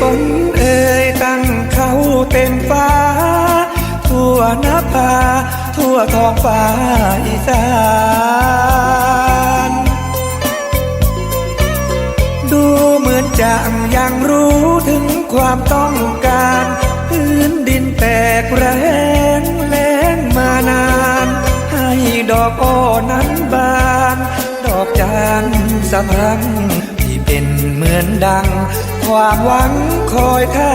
ฝนเอ่ยตั้งเขาเต็มฟ้า ทั่วนภาทั่วท้องฟ้าอีสานดูเหมือนจะยังรู้ถึงความต้องการพื้นดินแตกแรงแรงมานาน ให้ดอกอ้อนั้นบาน ดอกจานสะพังที่เป็นเหมือนดัง ความหวังคอยท่า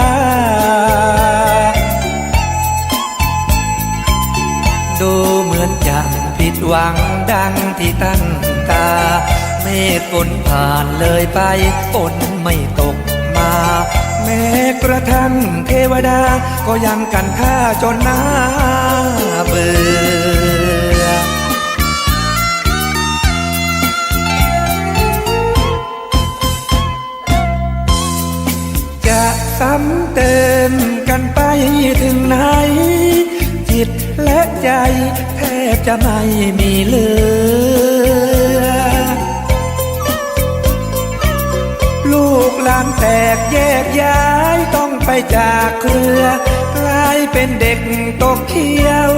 ดูเหมือนจะผิดหวังดังที่ตั้งตา เมฆฝนผ่านเลยไปฝนไม่ตกมา แม้กระทั่งเทวดาก็ยังกันข้าจนหน่าเบื่อ ถึงไหน จิตและใจแทบจะไม่มีเหลือ ลูกหลานแตกแยกย้ายต้องไปจากเครือกลายเป็นเด็กตกเขียว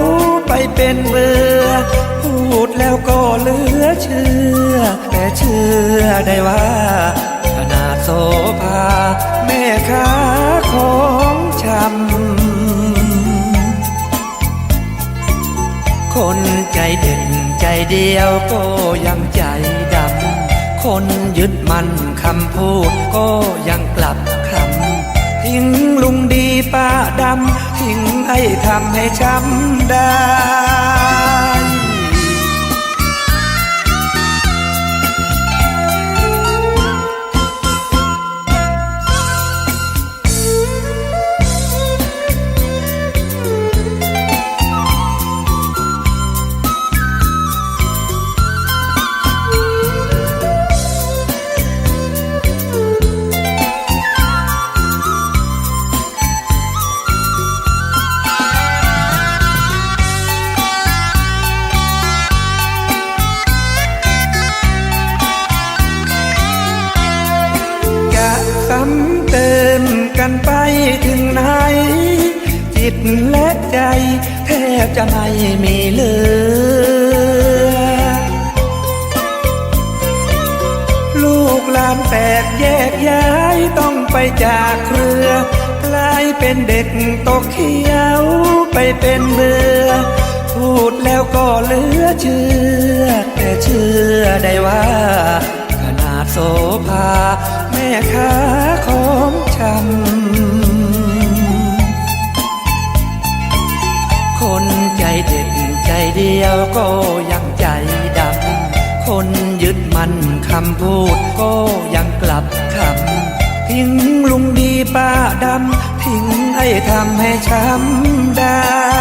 ไปเป็นเบือพูดแล้วก็เหลือเชื่อ แต่เชื่อได้ว่าขนาดโสภาแม่ค้า เดียวก็ยังใจดำ คนยึดมั่นคำพูดก็ยังกลับคำ ทิ้งลุงดีป้าดำ ทิ้งไอ้ทำให้ช้ำได้ และใจแทบจะไม่มีเหลือ ลูกหลานแตกแยกย้ายต้องไปจากเครือกลายเป็นเด็กตกเขียวไปเป็นเบือ พูดแล้วก็เหลือเชื่อ แต่เชื่อได้ว่า ขนาดโสภาแม่ค้า เด็ดใจเดียวก็ยังใจดำคนยึดมั่นคำพูดก็ยังกลับคำทิ้งลุงดีป้าดำทิ้งไอ้ทำให้ช้ำได้